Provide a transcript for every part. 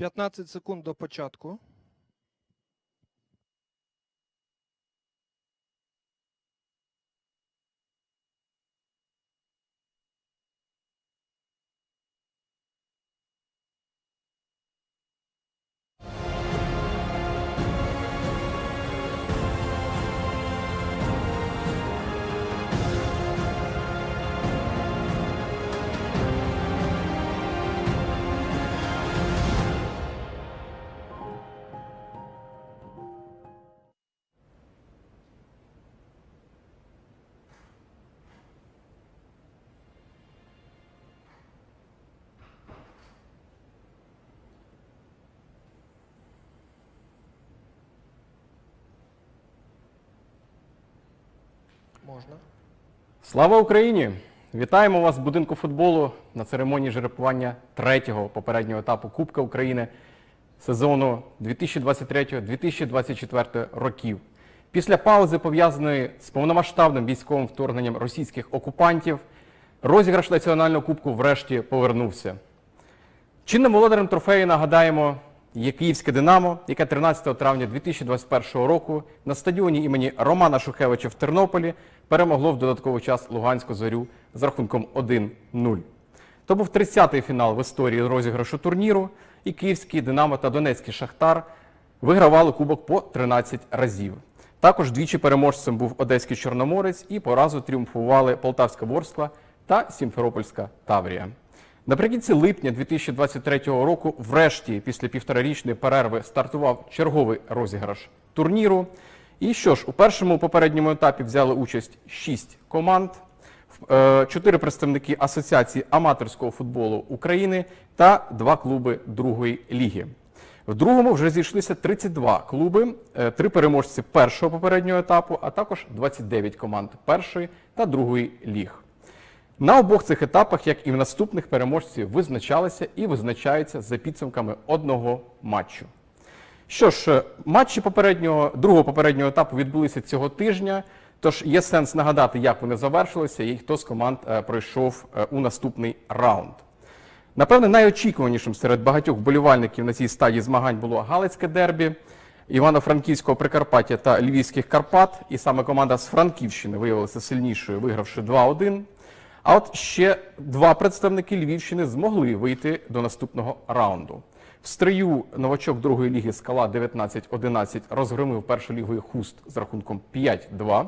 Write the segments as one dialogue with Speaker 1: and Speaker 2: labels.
Speaker 1: 15 секунд до початку. Можна.
Speaker 2: Слава Україні! Вітаємо вас в будинку футболу на церемонії жеребкування третього попереднього етапу Кубка України сезону 2023-2024 років. Після паузи, пов'язаної з повномасштабним військовим вторгненням російських окупантів, розіграш національного кубку врешті повернувся. Чинним володарем трофею нагадаємо є Київське Динамо, яке 13 травня 2021 року на стадіоні імені Романа Шухевича в Тернополі перемогло в додатковий час Луганську зорю з рахунком 1-0. То був 30-й фінал в історії розіграшу турніру, і Київський Динамо та Донецький Шахтар вигравали кубок по 13 разів. Також двічі переможцем був Одеський Чорноморець і по разу тріумфували Полтавська Ворскла та Сімферопольська Таврія. Наприкінці липня 2023 року, врешті, після півторарічної перерви, стартував черговий розіграш турніру. І що ж, у першому попередньому етапі взяли участь 6 команд, е, чотири представники Асоціації аматорського футболу України та два клуби другої ліги. В другому вже зійшлися 32 клуби, е, три переможці першого попереднього етапу, а також 29 команд першої та другої ліг. На обох цих етапах, як і в наступних, переможці визначалися і визначаються за підсумками одного матчу. Що ж, е, матчі попереднього, другого попереднього етапу відбулися цього тижня. Тож є сенс нагадати, як вони завершилися і хто з команд е, пройшов е, у наступний раунд. Напевне, найочікуванішим серед багатьох болівальників на цій стадії змагань було Галицьке дербі, Івано-Франківського Прикарпаття та Львівських Карпат. І саме команда з Франківщини виявилася сильнішою, вигравши 2-1. А от ще два представники Львівщини змогли вийти до наступного раунду. В стрию новачок другої ліги Скала 19-11 розгромив першоліговий хуст з рахунком 5-2.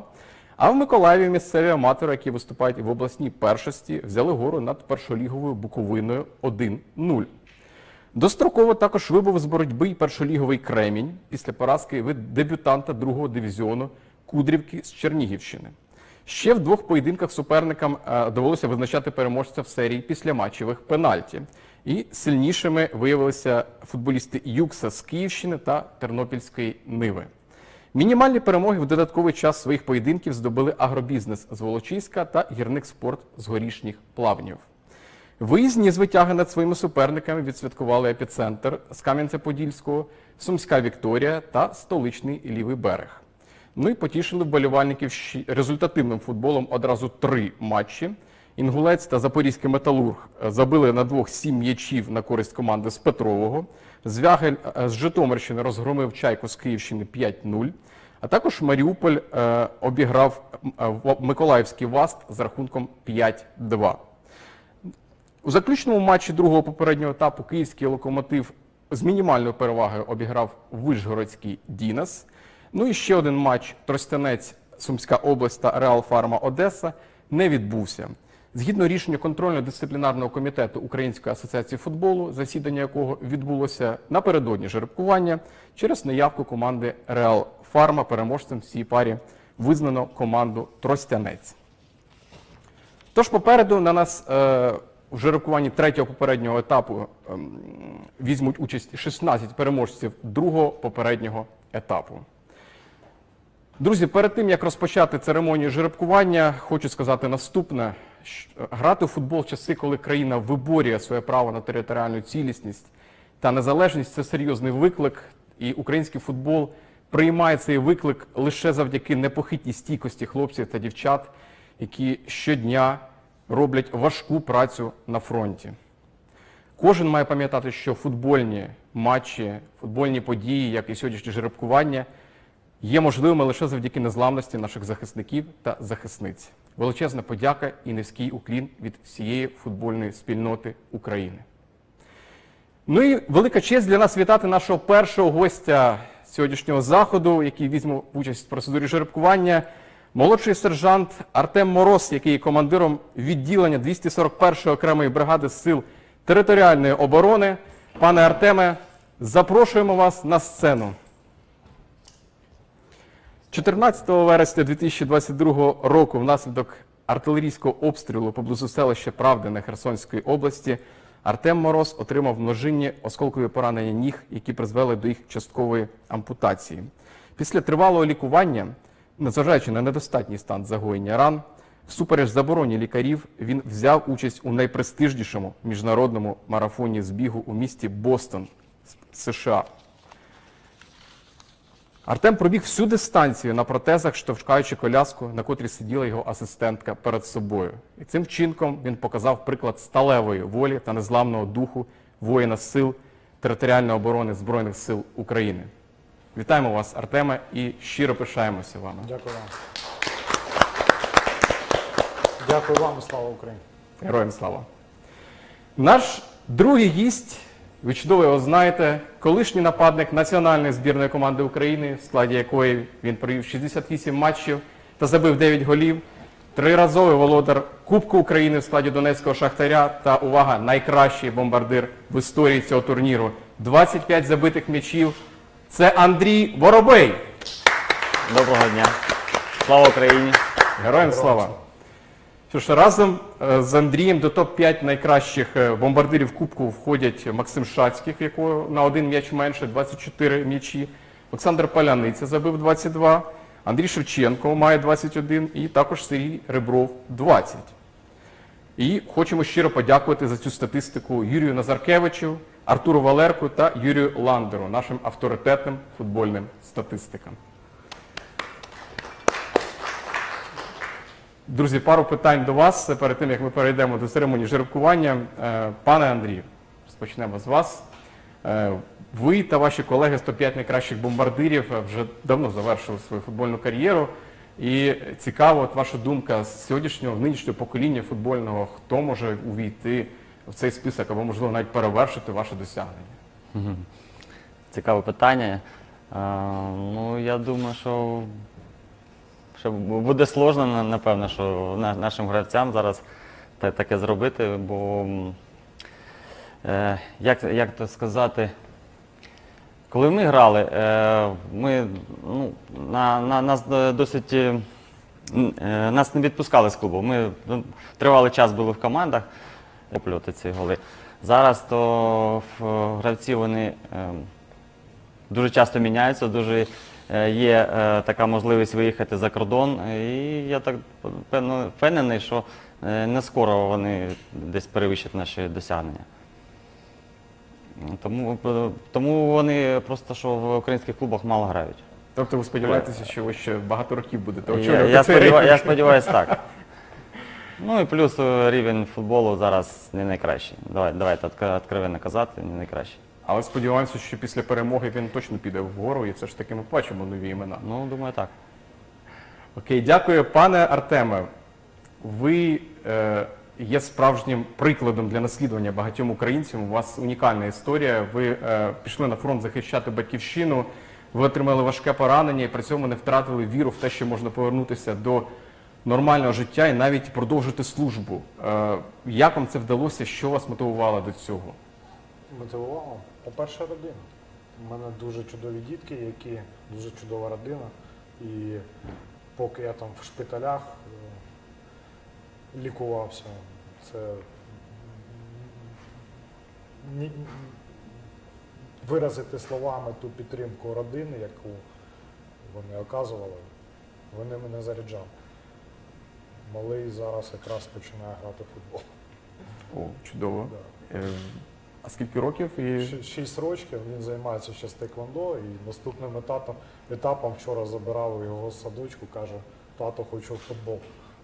Speaker 2: А в Миколаєві місцеві аматори, які виступають в обласній першості, взяли гору над першоліговою Буковиною 1-0. Достроково також вибув з боротьби й першоліговий Кремінь після поразки від дебютанта другого дивізіону Кудрівки з Чернігівщини. Ще в двох поєдинках суперникам е, довелося визначати переможця в серії післяматчевих пенальті. І сильнішими виявилися футболісти Юкса з Київщини та Тернопільської Ниви. Мінімальні перемоги в додатковий час своїх поєдинків здобули агробізнес з Волочиська та гірник спорт з горішніх плавнів. Виїзні звитяги над своїми суперниками відсвяткували епіцентр з Кам'янця-Подільського, Сумська Вікторія та столичний лівий берег. Ну і потішили вболівальників результативним футболом одразу три матчі. Інгулець та Запорізький металург е, забили на двох сім м'ячів на користь команди з Петрового. Звягель е, з Житомирщини розгромив чайку з Київщини 5-0. А також Маріуполь е, обіграв е, Миколаївський Васт з рахунком 5-2. У заключному матчі другого попереднього етапу київський локомотив з мінімальною перевагою обіграв Вишгородський Дінас. Ну і ще один матч Тростянець, Сумська область та Реал Фарма Одеса не відбувся. Згідно рішення контрольно-дисциплінарного комітету Української асоціації футболу, засідання якого відбулося напередодні жеребкування, через неявку команди Реал Фарма переможцем в цій парі визнано команду Тростянець. Тож попереду на нас е, в жеребкуванні третього попереднього етапу ем, візьмуть участь 16 переможців другого попереднього етапу. Друзі, перед тим як розпочати церемонію жеребкування, хочу сказати наступне: грати у футбол в часи, коли країна виборює своє право на територіальну цілісність та незалежність це серйозний виклик, і український футбол приймає цей виклик лише завдяки непохитній стійкості хлопців та дівчат, які щодня роблять важку працю на фронті. Кожен має пам'ятати, що футбольні матчі, футбольні події, як і сьогоднішнє жеребкування, є можливими лише завдяки незламності наших захисників та захисниць. Величезна подяка і низький уклін від всієї футбольної спільноти України. Ну і велика честь для нас вітати нашого першого гостя сьогоднішнього заходу, який візьме участь в процедурі жеребкування. Молодший сержант Артем Мороз, який є командиром відділення 241-ї окремої бригади сил територіальної оборони. Пане Артеме, запрошуємо вас на сцену. 14 вересня 2022 року внаслідок артилерійського обстрілу поблизу селища Правдине Херсонської області Артем Мороз отримав множинні осколкові поранення ніг, які призвели до їх часткової ампутації. Після тривалого лікування, незважаючи на недостатній стан загоєння ран, всупереч забороні лікарів, він взяв участь у найпрестижнішому міжнародному марафоні збігу у місті Бостон, США. Артем пробіг всю дистанцію на протезах, штовхаючи коляску, на котрій сиділа його асистентка перед собою. І цим чинком він показав приклад сталевої волі та незламного духу воїна сил територіальної оборони Збройних сил України. Вітаємо вас, Артеме, і щиро пишаємося вами.
Speaker 3: Дякую вам. Дякую вам слава Україні.
Speaker 2: Героям слава. Наш другий гість, ви чудово його знаєте, колишній нападник національної збірної команди України, в складі якої він провів 68 матчів та забив 9 голів, триразовий володар Кубку України в складі Донецького Шахтаря та увага, найкращий бомбардир в історії цього турніру. 25 забитих м'ячів. Це Андрій Воробей.
Speaker 4: Доброго дня. Слава Україні.
Speaker 2: Героям слава! Що разом е, з Андрієм до топ-5 найкращих е, бомбардирів Кубку входять Максим Шацьких, якого на один м'яч менше, 24 м'ячі. Олександр Паляниця забив 22, Андрій Шевченко має 21 і також Сергій Ребров 20. І хочемо щиро подякувати за цю статистику Юрію Назаркевичу, Артуру Валерку та Юрію Ландеру, нашим авторитетним футбольним статистикам. Друзі, пару питань до вас перед тим, як ми перейдемо до церемонії жеребкування. Е, Пане Андрію, розпочнемо з вас. Е, Ви та ваші колеги 105 найкращих бомбардирів е, вже давно завершили свою футбольну кар'єру. І цікаво, от ваша думка з сьогоднішнього, нинішнього покоління футбольного, хто може увійти в цей список або, можливо, навіть перевершити ваше досягнення?
Speaker 4: Цікаве питання. Ну, я думаю, що, що буде сложно, напевно, що нашим гравцям зараз таке зробити, бо е, як, як то сказати, коли ми грали, е, ми, ну, на, на, нас е, досить нас не відпускали з клубу. Ми ну, тривалий час були в командах, оплювати ці голи. Зараз то гравці вони. е, дуже часто міняються, дуже є е, така можливість виїхати за кордон. І я так впевнений, що е, не скоро вони десь перевищать наші досягнення. Тому, е, тому вони просто що в українських клубах мало грають.
Speaker 2: Тобто ви сподіваєтеся, що ви ще багато років будете
Speaker 4: Я,
Speaker 2: очолювати
Speaker 4: я,
Speaker 2: цей
Speaker 4: сподіваюся, я сподіваюся так. Ну і плюс е, рівень футболу зараз не найкращий. Давай, давайте відкр- відкровенно казати, не найкращий.
Speaker 2: Але сподіваємося, що після перемоги він точно піде вгору, і все ж таки ми бачимо нові імена.
Speaker 4: Ну, думаю, так.
Speaker 2: Окей, дякую, пане Артеме. Ви е, є справжнім прикладом для наслідування багатьом українцям. У вас унікальна історія. Ви е, пішли на фронт захищати батьківщину. Ви отримали важке поранення і при цьому не втратили віру в те, що можна повернутися до нормального життя і навіть продовжити службу. Е, як вам це вдалося? Що вас мотивувало до цього?
Speaker 3: Мотивувало. По-перше, родина. У мене дуже чудові дітки, які дуже чудова родина. І поки я там в шпиталях е, лікувався, це виразити словами ту підтримку родини, яку вони оказували, вони мене заряджали. Малий зараз якраз починає грати в футбол.
Speaker 2: О, чудово.
Speaker 3: Да.
Speaker 2: А скільки років? І...
Speaker 3: Шість років він займається ще з тейквондо і наступним етапом, етапом вчора забирав його з садочку, каже, тато хочу в футбол.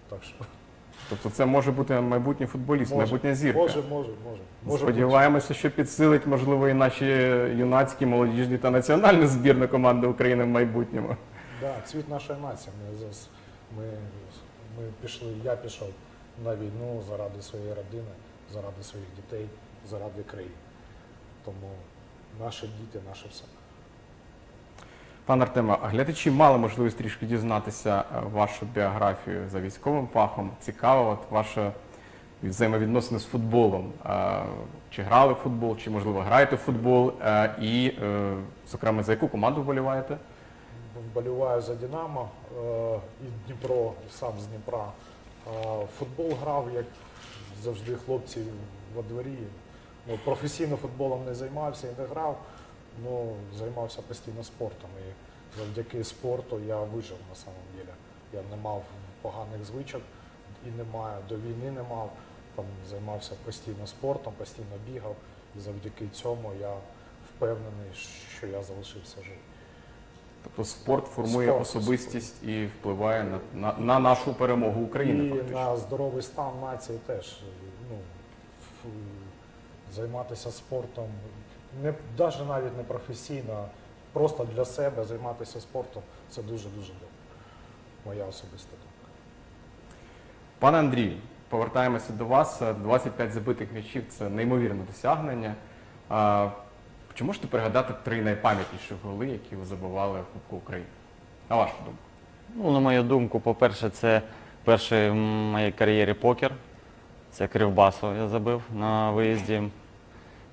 Speaker 3: Так що
Speaker 2: Тобто це може бути майбутній футболіст,
Speaker 3: Може,
Speaker 2: майбутня зірка.
Speaker 3: Може, може, може. може
Speaker 2: Сподіваємося, що підсилить, можливо, і наші юнацькі, молодіжні та національну збірну команди України в майбутньому.
Speaker 3: Да, цвіт нашої нації. Ми, зараз- ми, ми пішли, я пішов на війну заради своєї родини, заради своїх дітей, заради країни. Тому наші діти, наше все.
Speaker 2: Пане Артеме, глядачі мали можливість трішки дізнатися е, вашу біографію за військовим фахом. Цікаво, от ваші взаємовідносини з футболом. Е, Чи грали в футбол, чи можливо граєте в футбол? Е, І, зокрема, за яку команду вболіваєте?
Speaker 3: Вболіваю за Динамо і Дніпро, сам з Дніпра. Футбол грав, як завжди, хлопці во дворі. Ну, професійно футболом не займався і не грав, ну, займався постійно спортом. І завдяки спорту я вижив на самом деле. Я не мав поганих звичок і не маю, до війни не мав. Там займався постійно спортом, постійно бігав. І завдяки цьому я впевнений, що я залишився живий.
Speaker 2: Тобто спорт формує
Speaker 3: Спорт,
Speaker 2: особистість і впливає на, на, на нашу перемогу України.
Speaker 3: І
Speaker 2: фактично.
Speaker 3: на здоровий стан нації теж ну, займатися спортом, не, навіть навіть не професійно, просто для себе займатися спортом це дуже-дуже добре. Моя особиста думка.
Speaker 2: Пане Андрію, повертаємося до вас. Е, 25 забитих м'ячів це неймовірне досягнення. А, Чи можете пригадати три найпам'ятніші голи, які ви забивали в Кубку України? На вашу думку?
Speaker 4: Ну, на мою думку, по-перше, це перший в моїй кар'єрі покер. Це Кривбасу я забив на виїзді.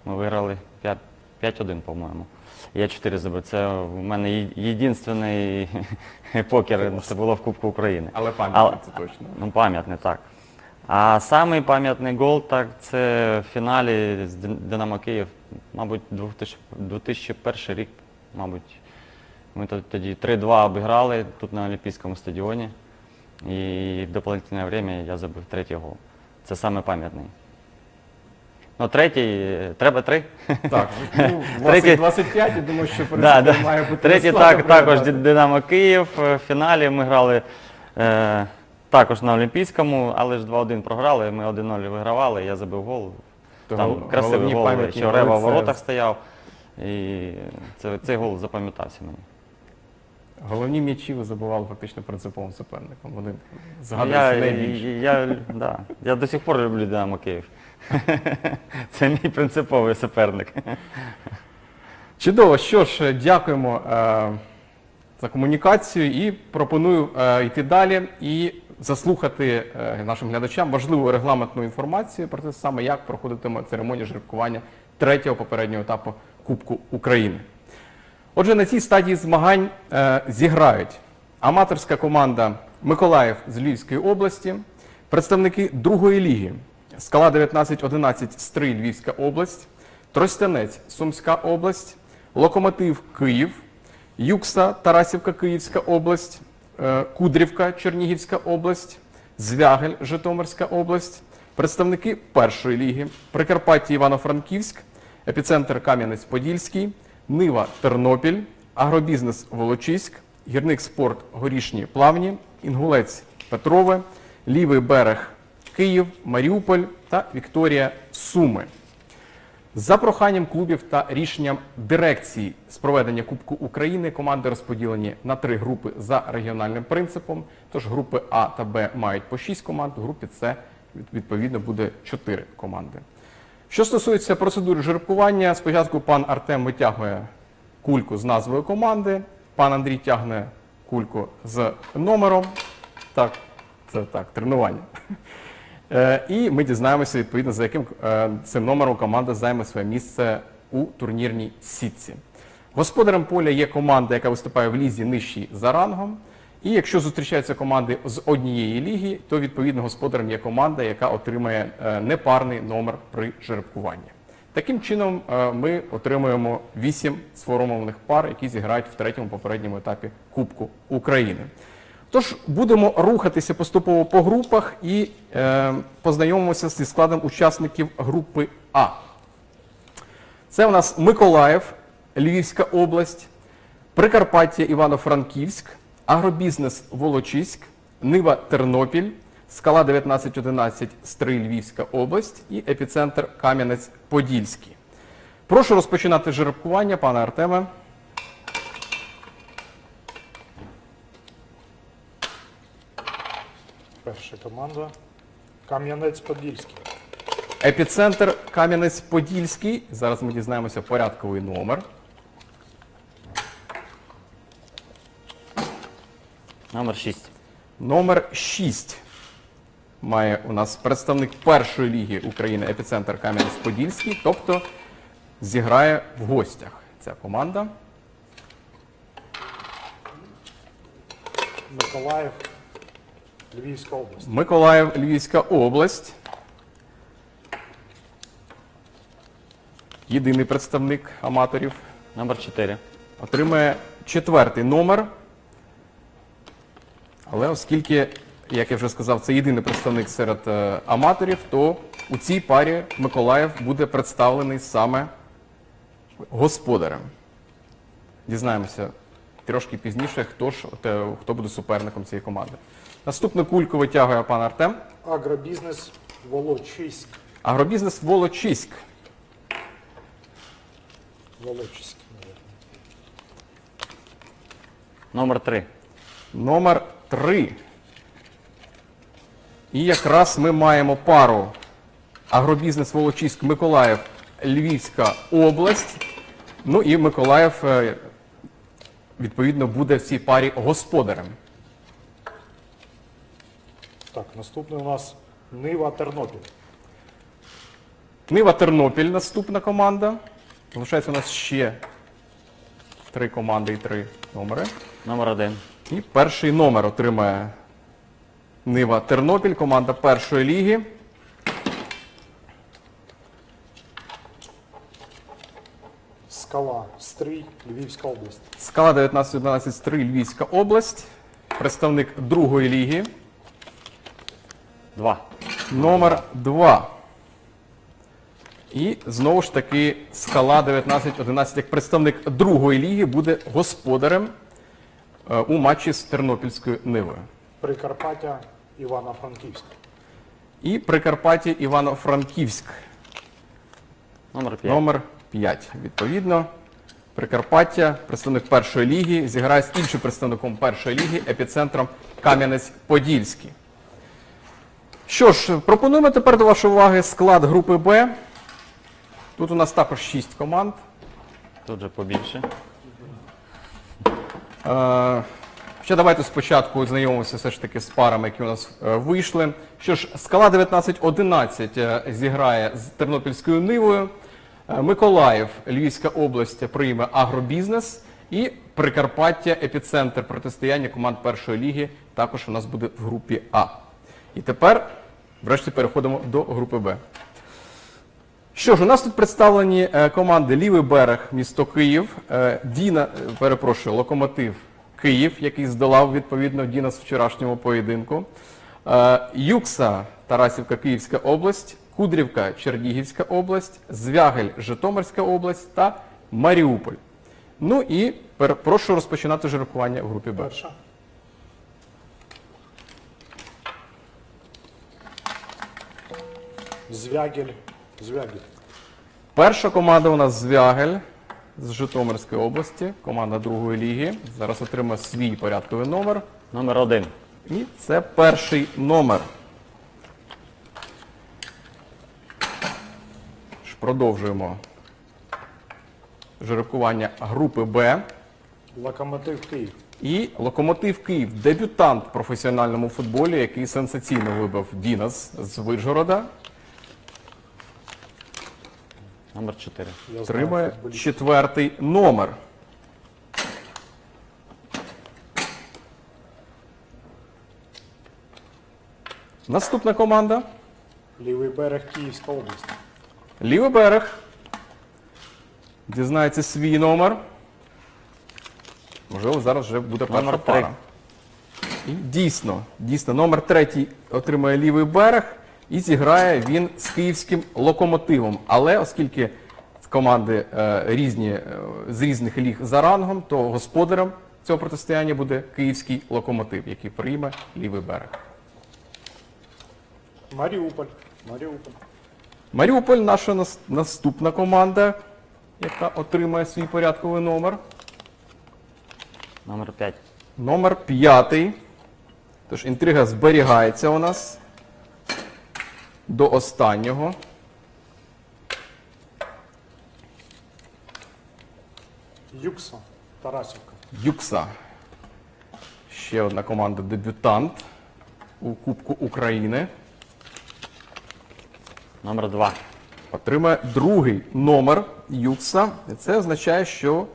Speaker 4: Ми виграли 5 5-1, по-моєму. Я 4 забив. Це в мене єдинственний покер, це було в Кубку України.
Speaker 2: Але
Speaker 4: Але-
Speaker 2: пам'ятник це точно.
Speaker 4: Ну, пам'ятний, так. А самий пам'ятний гол, так, це в фіналі з Динамо Київ, мабуть, 2000 2001 рік, мабуть. Ми тоді 3-2 обіграли тут на Олімпійському стадіоні. І в дополнительне время я забив третій гол. Це саме пам'ятний. Ну, третій, треба три.
Speaker 2: Так, ну,
Speaker 4: Третій-
Speaker 2: їх 25, я думаю, що
Speaker 4: Да, да.
Speaker 2: має бути
Speaker 4: Третій так, також Динамо Київ. Е, В фіналі ми грали е, також на Олімпійському, але ж 2-1 програли. Ми 1-0 вигравали, я забив гол. Там
Speaker 2: гол-
Speaker 4: красивий гол, що Рева в воротах стояв. І це, цей гол запам'ятався мені.
Speaker 2: Головні м'ячі ви забували фактично принциповим суперником. Вони
Speaker 4: Я,
Speaker 2: згадуються найбільше.
Speaker 4: я, да, я до сих пор люблю Динамо Київ. Це мій принциповий суперник.
Speaker 2: Чудово, що ж, дякуємо е, за комунікацію і пропоную е, йти далі і заслухати е, нашим глядачам важливу регламентну інформацію про те саме, як проходитиме церемонія жеребкування третього попереднього етапу Кубку України. Отже, на цій стадії змагань е, зіграють аматорська команда Миколаїв з Львівської області, представники другої ліги Скала 1911 Стрий Львівська область, Тростянець Сумська область, Локомотив Київ, Юкса Тарасівка Київська область, е, Кудрівка Чернігівська область, Звягель Житомирська область, представники першої ліги Прикарпаття Івано-Франківськ, епіцентр Кам'янець-Подільський, Нива Тернопіль, Агробізнес Волочиськ, Гірник спорт Горішні Плавні, Інгулець Петрове, Лівий берег Київ, Маріуполь та Вікторія Суми. За проханням клубів та рішенням дирекції з проведення Кубку України команди розподілені на три групи за регіональним принципом. Тож групи А та Б мають по 6 команд, у групі С відповідно буде 4 команди. Що стосується процедури жеребкування, спочатку пан Артем витягує кульку з назвою команди, пан Андрій тягне кульку з номером. Так, це так, тренування. Е, І ми дізнаємося відповідно, за яким е, цим номером команда займе своє місце у турнірній сітці. Господарем поля є команда, яка виступає в лізі нижчій за рангом. І якщо зустрічаються команди з однієї ліги, то відповідно господарем є команда, яка отримає е, непарний номер при жеребкуванні. Таким чином, е, ми отримуємо вісім сформованих пар, які зіграють в третьому попередньому етапі Кубку України. Тож будемо рухатися поступово по групах і е, познайомимося зі складом учасників групи А. Це у нас Миколаїв, Львівська область, Прикарпаття Івано-Франківськ, Агробізнес Волочиськ, Нива Тернопіль, скала 1911 Стрий Львівська область і епіцентр Кам'янець-Подільський. Прошу розпочинати жеребкування, пане Артеме.
Speaker 3: Перша команда. Кам'янець-Подільський.
Speaker 2: Епіцентр Кам'янець-Подільський. Зараз ми дізнаємося порядковий номер.
Speaker 4: Номер 6.
Speaker 2: Номер 6 має у нас представник першої ліги України епіцентр Кам'янець-Подільський, тобто зіграє в гостях ця команда.
Speaker 3: Миколаїв, Львівська область.
Speaker 2: Миколаїв, Львівська область. Єдиний представник аматорів.
Speaker 4: Номер 4.
Speaker 2: Отримає четвертий номер. Але оскільки, як я вже сказав, це єдиний представник серед е, аматорів, то у цій парі Миколаїв буде представлений саме господарем. Дізнаємося трошки пізніше, хто ж те, хто буде суперником цієї команди. Наступну кульку витягує пан Артем.
Speaker 3: Агробізнес Волочиськ.
Speaker 2: Агробізнес Волочиськ.
Speaker 3: Волочиськ, мабуть.
Speaker 4: Номер 3.
Speaker 2: Номер 3. І якраз ми маємо пару агробізнес Волочиськ Миколаїв, Львівська область. Ну і Миколаїв, е, відповідно, буде в цій парі господарем.
Speaker 3: Так, наступний у нас Нива Тернопіль.
Speaker 2: Нива Тернопіль наступна команда. Залишається у нас ще три команди і три номери.
Speaker 4: Номер 1.
Speaker 2: І перший номер отримає Нива Тернопіль, команда першої ліги.
Speaker 3: Скала, Стрий, Львівська область.
Speaker 2: Скала 1911 Стрий, Львівська область. Представник другої ліги.
Speaker 4: 2.
Speaker 2: Номер 2. І знову ж таки скала 1911 як представник другої ліги буде господарем у матчі з Тернопільською Нивою.
Speaker 3: Прикарпаття, Івано-Франківськ.
Speaker 2: І Прикарпаття Івано-Франківськ.
Speaker 4: Номер 5.
Speaker 2: Номер 5. Відповідно, Прикарпаття, представник першої ліги, зіграє з іншим представником першої ліги, епіцентром Кам'янець-Подільський. Що ж, пропонуємо тепер до вашої уваги склад групи Б. Тут у нас також 6 команд.
Speaker 4: Тут же побільше.
Speaker 2: Ще давайте спочатку ознайомимося все ж таки з парами, які у нас е, вийшли. Що ж, скала 1911 е, зіграє з Тернопільською Нивою. Е, Миколаїв, Львівська область прийме агробізнес. І Прикарпаття, епіцентр протистояння команд першої ліги, також у нас буде в групі А. І тепер, врешті, переходимо до групи Б. Що ж, у нас тут представлені е, команди Лівий берег, місто Київ, е, Діна, е, перепрошую, Локомотив Київ, який здолав відповідно Діна з вчорашнього поєдинку. Юкса, Тарасівка, Київська область, Кудрівка, Чернігівська область, Звягель, Житомирська область та Маріуполь. Ну і прошу розпочинати жеребкування в групі Б.
Speaker 3: Звягель, Звягель.
Speaker 2: Перша команда у нас Звягель з Житомирської області, команда другої ліги. Зараз отримає свій порядковий номер.
Speaker 4: Номер 1.
Speaker 2: І це перший номер. Ж Продовжуємо жеребкування групи Б.
Speaker 3: Локомотив Київ.
Speaker 2: І Локомотив Київ, дебютант в професіональному футболі, який сенсаційно вибив Дінас з Вижгорода.
Speaker 4: Номер 4.
Speaker 3: Я знаю
Speaker 2: Отримає
Speaker 3: футболістів.
Speaker 2: четвертий номер. Наступна команда.
Speaker 3: Лівий берег Київська область.
Speaker 2: Лівий берег. Дізнається свій номер. Можливо, зараз вже буде перша
Speaker 4: Номер три.
Speaker 2: пара. І дійсно, дійсно, номер третій отримає лівий берег і зіграє він з київським локомотивом. Але оскільки команди е, різні е, з різних ліг за рангом, то господарем цього протистояння буде київський локомотив, який прийме лівий берег.
Speaker 3: Маріуполь. Маріуполь.
Speaker 2: Маріуполь наша нас- наступна команда, яка отримає свій порядковий номер.
Speaker 4: Номер 5.
Speaker 2: Номер п'ятий. Тож інтрига зберігається у нас до останнього.
Speaker 3: Юкса. Тарасівка.
Speaker 2: Юкса. Ще одна команда дебютант у Кубку України.
Speaker 4: Номер 2.
Speaker 2: Отримає другий номер Юкса. І це означає, що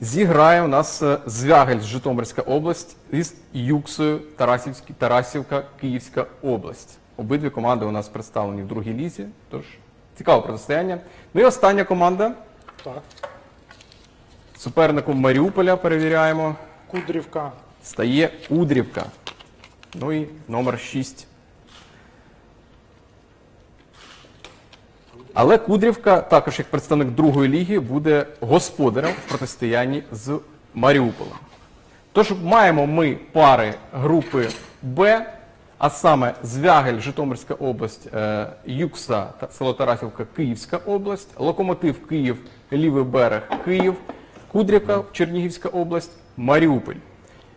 Speaker 2: зіграє у нас е, Звягель з Житомирська область із Юксою Тарасівка Київська область. Обидві команди у нас представлені в другій лізі. Тож цікаве протистояння. Ну і остання команда.
Speaker 3: Так.
Speaker 2: Суперником Маріуполя перевіряємо.
Speaker 3: Кудрівка.
Speaker 2: стає Удрівка. Ну і номер 6. Але Кудрівка, також як представник другої ліги, буде господарем в протистоянні з Маріуполем. Тож маємо ми пари групи Б, а саме Звягель, Житомирська область, е, Юкса село Тарасівка, Київська область, Локомотив Київ, Лівий берег Київ, Кудрівка, Чернігівська область, Маріуполь.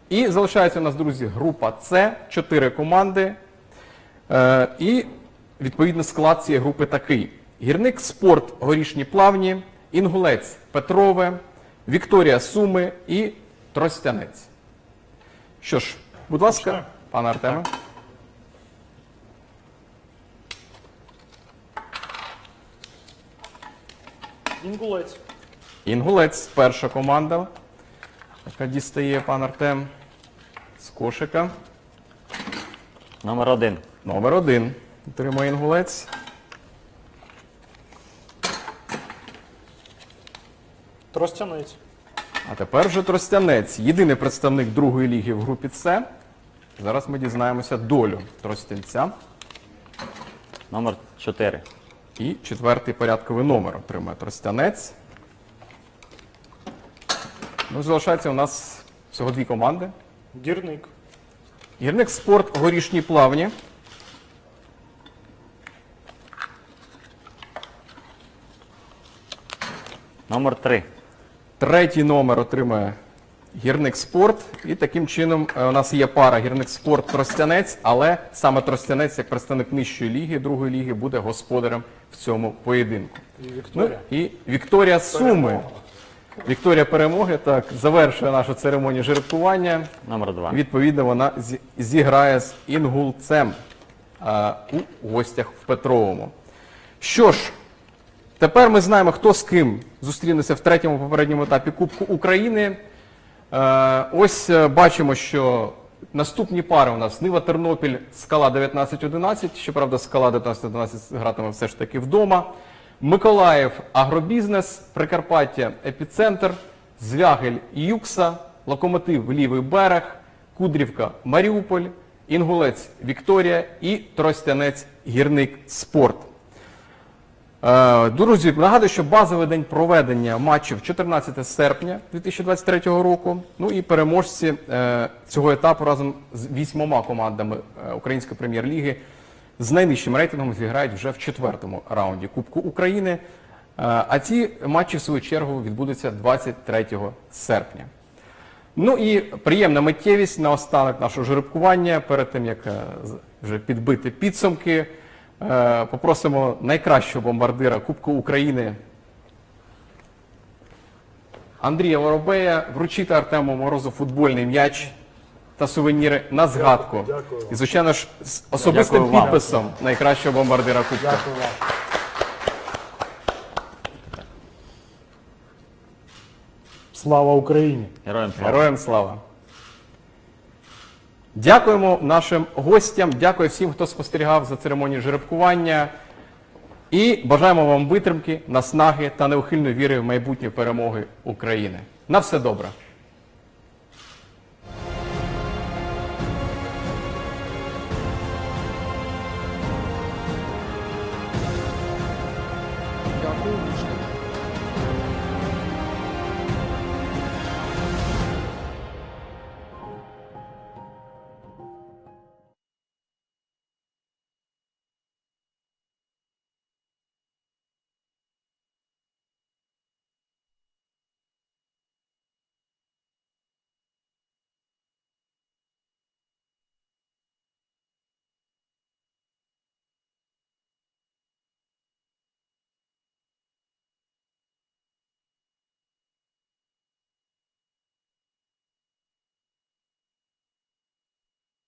Speaker 2: І залишається у нас, друзі, група С, чотири команди. Е, і відповідно склад цієї групи такий: гірник спорт горішні плавні, інгулець Петрове, Вікторія Суми і Тростянець. Що ж, будь ласка, пане Артеме.
Speaker 3: Інгулець.
Speaker 2: Інгулець перша команда, яка дістає пан Артем з кошика.
Speaker 4: Номер 1.
Speaker 2: Номер один. Отримує інгулець.
Speaker 3: Тростянець.
Speaker 2: А тепер вже Тростянець, єдиний представник другої ліги в групі С. Зараз ми дізнаємося долю Тростянця.
Speaker 4: Номер 4.
Speaker 2: І четвертий порядковий номер отримає Тростянець. Ну, залишається у нас всього дві команди.
Speaker 3: Гірник.
Speaker 2: Гірник спорт горішні плавні.
Speaker 4: Номер 3.
Speaker 2: Третій номер отримає гірник спорт. І таким чином е, у нас є пара гірник спорт Тростянець, але саме Тростянець, як представник нижчої ліги, другої ліги, буде господарем в цьому поєдинку.
Speaker 3: І
Speaker 2: Ну
Speaker 3: Вікторія.
Speaker 2: і Вікторія Суми. Вікторія перемоги так завершує нашу церемонію жеребкування.
Speaker 4: Номер 2.
Speaker 2: Відповідно, вона зіграє з інгулцем е, у гостях в Петровому. Що ж, тепер ми знаємо, хто з ким зустрінеться в третьому попередньому етапі Кубку України. Е, ось е, бачимо, що наступні пари у нас Нива Тернопіль, скала 19-11. Щоправда, скала 19-11 гратиме все ж таки вдома. Миколаїв Агробізнес, Прикарпаття Епіцентр, Звягель Юкса, Локомотив Лівий берег, Кудрівка Маріуполь, Інгулець Вікторія і Тростянець Гірник Спорт. Е, Друзі, нагадую, що базовий день проведення матчів 14 серпня 2023 року. Ну і переможці е, цього етапу разом з вісьмома командами е, Української прем'єр-ліги з найнижчим рейтингом зіграють вже в четвертому раунді Кубку України. А ці матчі, в свою чергу, відбудуться 23 серпня. Ну і приємна миттєвість на останок нашого жеребкування. Перед тим як вже підбити підсумки, попросимо найкращого бомбардира Кубку України Андрія Воробея вручити Артему Морозу футбольний м'яч та сувеніри на згадку.
Speaker 3: Дякую.
Speaker 2: І, звичайно ж, з особистим
Speaker 4: Дякую вам.
Speaker 2: підписом найкращого бомбардира Кубка.
Speaker 3: Дякую вам. Слава Україні!
Speaker 4: Героям слава.
Speaker 2: Героям слава! Дякуємо нашим гостям, дякую всім, хто спостерігав за церемонією жеребкування. І бажаємо вам витримки, наснаги та неухильної віри в майбутнє перемоги України. На все добре!